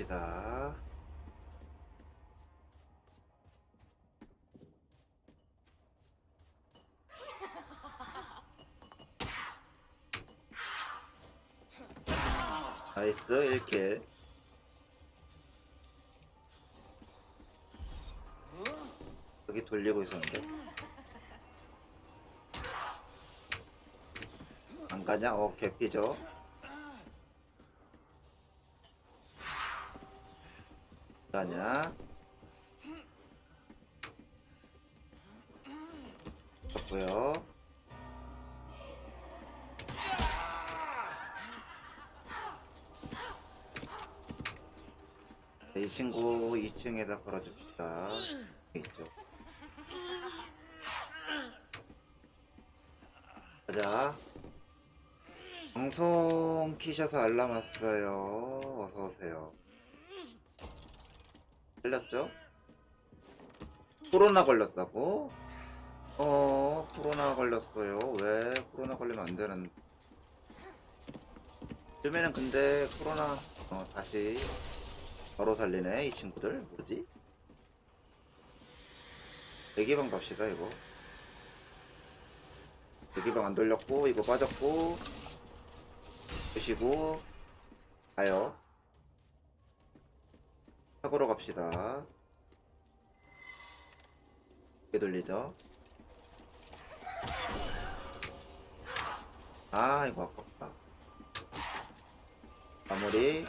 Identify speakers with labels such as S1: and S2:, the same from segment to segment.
S1: 갑시다. 나이스 1킬 여기 돌리고 있었는데 안 가냐? 어 개피죠 이 친구 2층에다 걸어줍시다. 있죠 가자. 방송 키셔서 알람 왔어요. 어서오세요. 걸렸죠? 코로나 걸렸다고? 어 코로나 걸렸어요. 왜 코로나 걸리면 안 되는? 요즘에는 근데 코로나 어, 다시 바로 살리네 이 친구들. 뭐지? 대기방 갑시다 이거. 대기방 안 돌렸고 이거 빠졌고. 보시고. 가요. 사고로 갑시다. 이게 돌리죠. 아 이거 아깝다. 마무리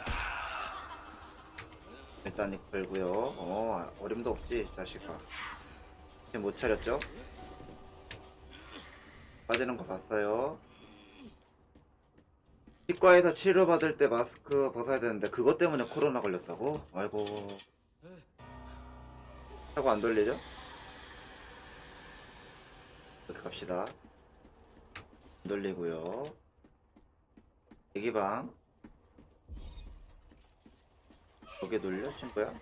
S1: 일단 이거 걸고요. 어 어림도 없지 자식아. 지금 못 차렸죠? 빠지는 거 봤어요? 치과에서 치료받을 때 마스크 벗어야 되는데 그것 때문에 코로나 걸렸다고? 아이고. 차고 안 돌리죠? 이렇게 갑시다. 안 돌리고요. 대기방 여기 돌려 친구야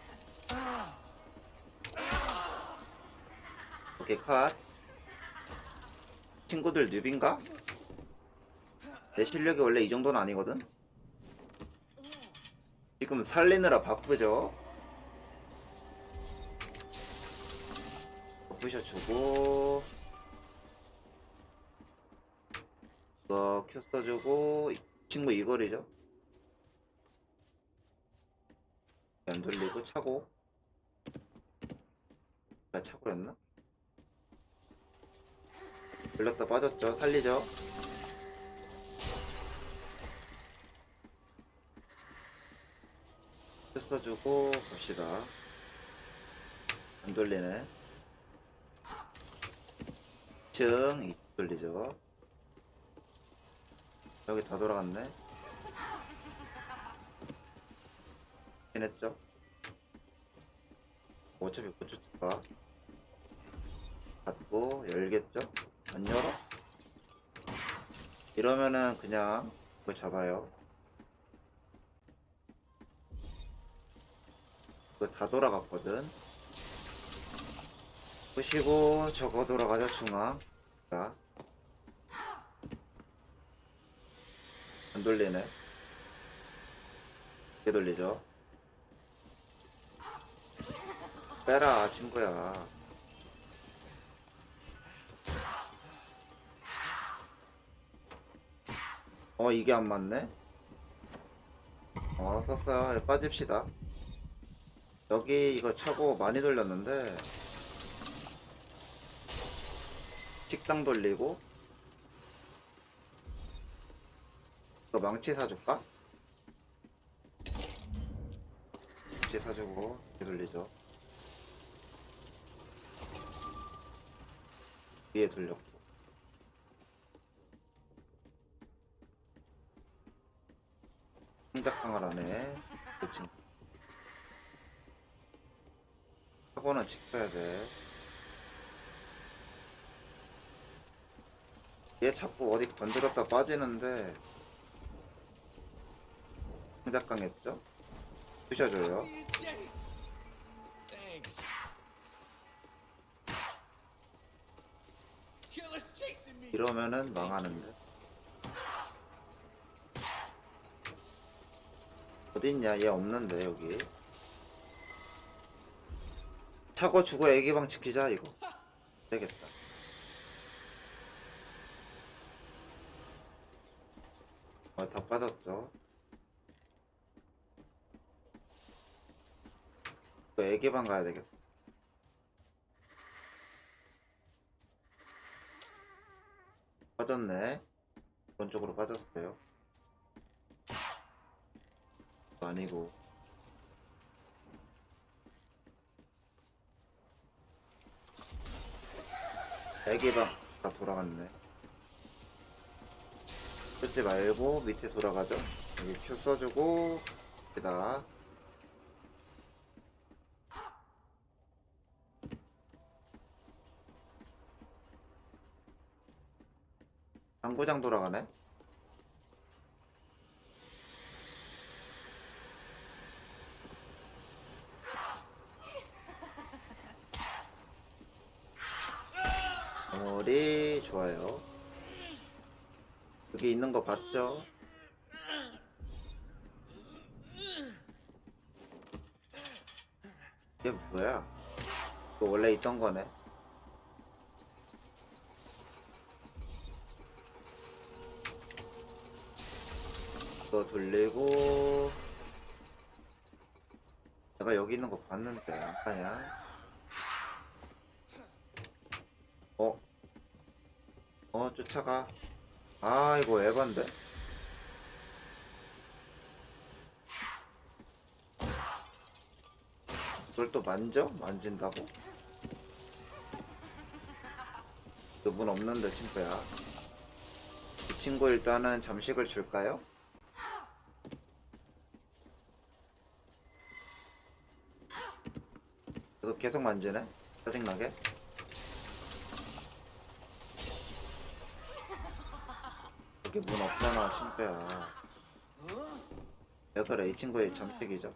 S1: 오케이 컷 친구들 뉴빈가? 내 실력이 원래 이 정도는 아니거든? 지금 살리느라 바쁘죠? 부셔주고 이거 큐 써주고 이 친구 이거리죠? 안 돌리고 차고 아 차고였나? 돌렸다 빠졌죠? 살리죠? 큐 써주고 갑시다 안 돌리네 2층 2층 돌리죠 여기 다 돌아갔네 해냈죠? 어차피 못 쫓을까? 닫고 열겠죠? 안 열어? 이러면은 그냥 그거 잡아요. 그거 다 돌아갔거든. 보시고 저거 돌아가자 중앙. 자. 안 돌리네. 이게 돌리죠 빼라 친구야. 어 이게 안 맞네? 어 썼어요. 예, 빠집시다. 여기 이거 차고 많이 돌렸는데 식당 돌리고 이거 망치 사줄까? 망치 사주고 돌리죠 위에 돌렸고. 생각항을 안해 그 친구. 사고는 지켜야 돼. 얘 자꾸 어디 건드렸다 빠지는데 생각강했죠? 부셔줘요 이러면은 망하는데 어딨냐? 얘 없는데 여기. 차고 주고 애기방 지키자 이거. 되겠다. 아, 다 빠졌죠. 애기방 가야 되겠다. 빠졌네. 이런 쪽으로 빠졌어요. 아니고. 애기방 다 돌아갔네. 뜯지 말고 밑에 돌아가죠. 여기 큐 써주고 여기다 당구장 돌아가네. 머리 좋아요. 여기 있는 거 봤죠? 이게 뭐야? 이거 원래 있던 거네. 돌리고 내가 여기 있는 거 봤는데 안 가냐? 어? 어 쫓아가 아 이거 에반데 이걸 또 만져? 만진다고? 그분 없는데 친구야 이 친구 일단은 잠식을 줄까요? 이거 계속 만지네? 짜증나게? 여기 문 없잖아 친구야. 왜 그래 이 친구의 잠식이죠.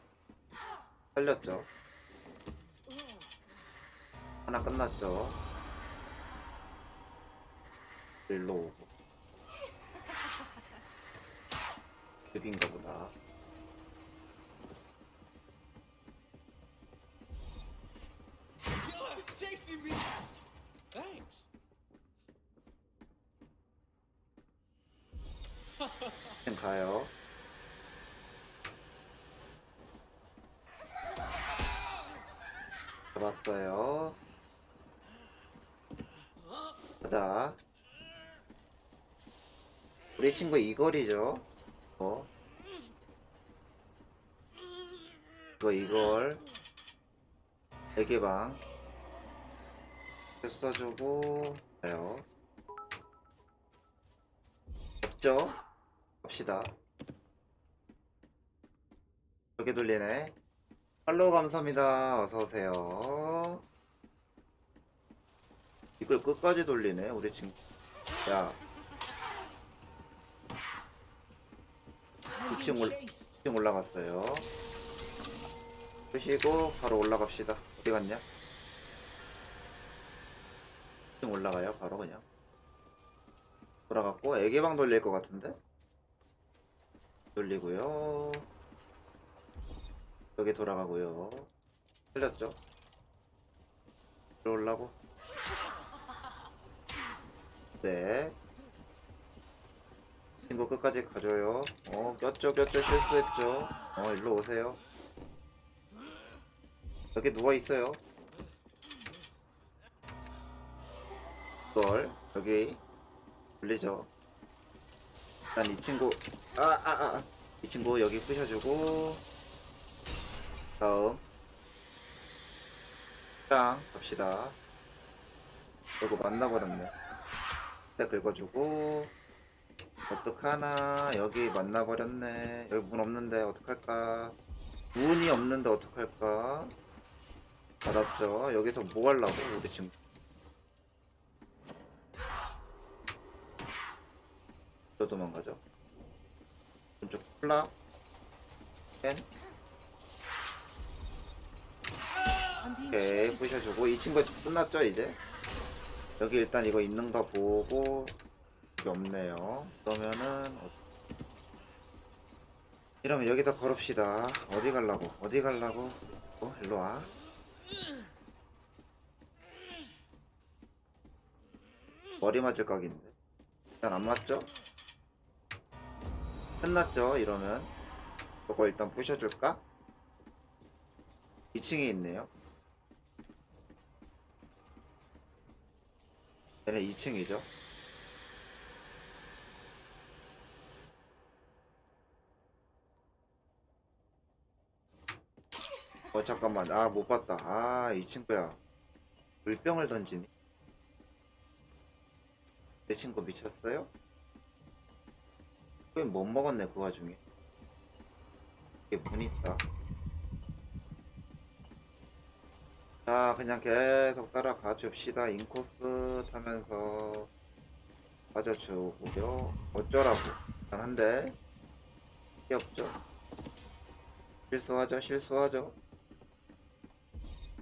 S1: 살렸죠. 하나 끝났죠. 일로 오고. 급인가 보다
S2: me. Thanks.
S1: 가요. 잡았어요. 가자. 우리 친구 이걸이죠? 어? 이거 이걸. 애기방 써주고 가요. 없죠? 갑시다. 여기 돌리네. 팔로우 감사합니다. 어서오세요. 이걸 끝까지 돌리네 우리 친구 야. 2층, 올, 2층 올라갔어요. 끄시고 바로 올라갑시다. 어디 갔냐 2층 올라가요? 바로 그냥? 돌아갔고 애기방 돌릴 것 같은데? 돌리고요. 여기 돌아가고요. 틀렸죠? 들어올라고. 네. 친구 끝까지 가줘요. 어 꼈죠 꼈죠. 실수했죠. 어 일로 오세요. 여기 누워있어요 걸 여기 돌리죠. 난 이 친구 아아 아 이 친구 여기 부셔주고 다음. 짱 갑시다. 이거 만나버렸네. 딱 긁어주고 어떡하나. 여기 만나버렸네. 여기 문 없는데 어떡할까? 문이 없는데 어떡할까? 받았죠. 여기서 뭐 하려고 우리 친구 저 도망가죠 왼쪽 콜라 펜 오케이 부셔주고 이 친구 끝났죠 이제 여기 일단 이거 있는가 보고 여기 없네요 그러면은 어- 이러면 여기다 걸읍시다. 어디 갈라고? 어디 갈라고? 어, 일로 와. 머리 맞을 각인데. 일단 안 맞죠? 끝났죠? 이러면. 저거 일단 부셔줄까? 2층에 있네요. 얘네 2층이죠? 어 잠깐만 아 못 봤다 아 이 친구야 물병을 던지니 내 친구 미쳤어요? 왜못 먹었네 그 와중에? 이게 문 있다 자 그냥 계속 따라가 줍시다. 인코스 타면서 빠져주고요. 어쩌라고. 난 한데? 귀엽죠? 실수하죠 실수하죠?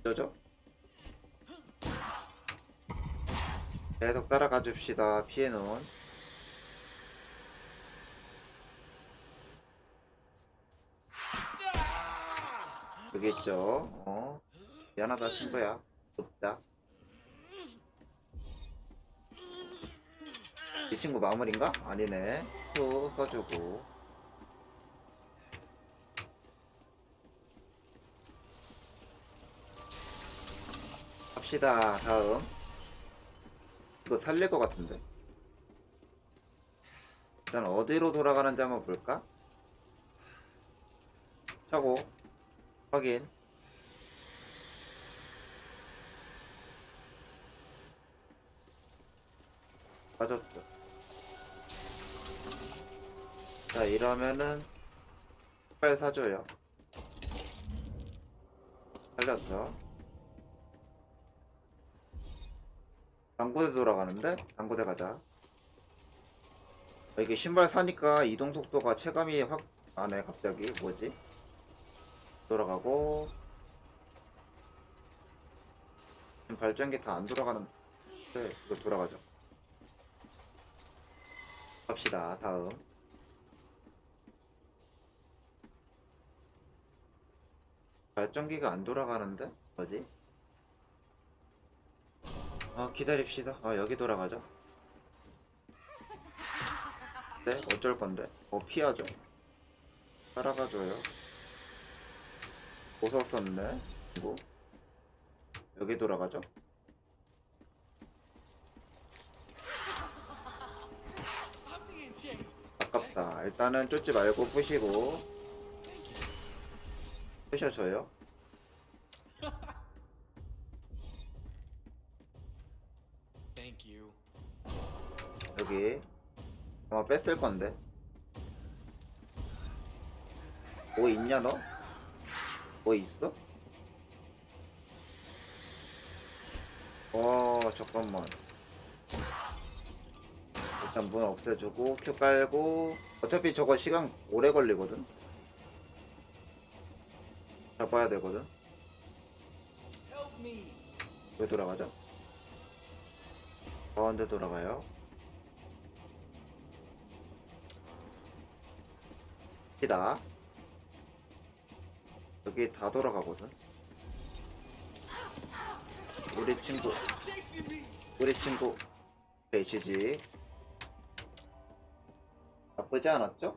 S1: 저죠? 계속 따라가 줍시다 피해놓 있죠. 어. 미안하다 친구야. 돕자 이 친구 마무리인가? 아니네. 또 써주고. 갑시다 다음. 이거 살릴 것 같은데? 일단 어디로 돌아가는지 한번 볼까? 차고 확인. 빠졌죠 자 이러면은 빨리 사줘요. 살렸죠? 당구대 돌아가는데? 당구대 가자. 이게 신발 사니까 이동 속도가 체감이 확 나네 갑자기 뭐지? 돌아가고 발전기 다 안 돌아가는데 이거 돌아가죠. 갑시다 다음. 발전기가 안 돌아가는데? 뭐지? 아 기다립시다. 아 여기 돌아가죠. 네 어쩔 건데? 어 피하죠. 따라가줘요 웃었었네. 이거? 여기 돌아가죠. 아깝다. 일단은 쫓지 말고 부시고. 부셔줘요. 여기. 아마 뺐을 건데. 뭐 있냐 너? 뭐 있어? 어 잠깐만 일단 문 없애주고 큐 깔고 어차피 저거 시간 오래 걸리거든 잡아야 되거든. 왜 돌아가죠? 가운데 돌아가요 시다 여기 다 돌아가거든 우리 친구. 우리 친구 HG 나쁘지 않았죠?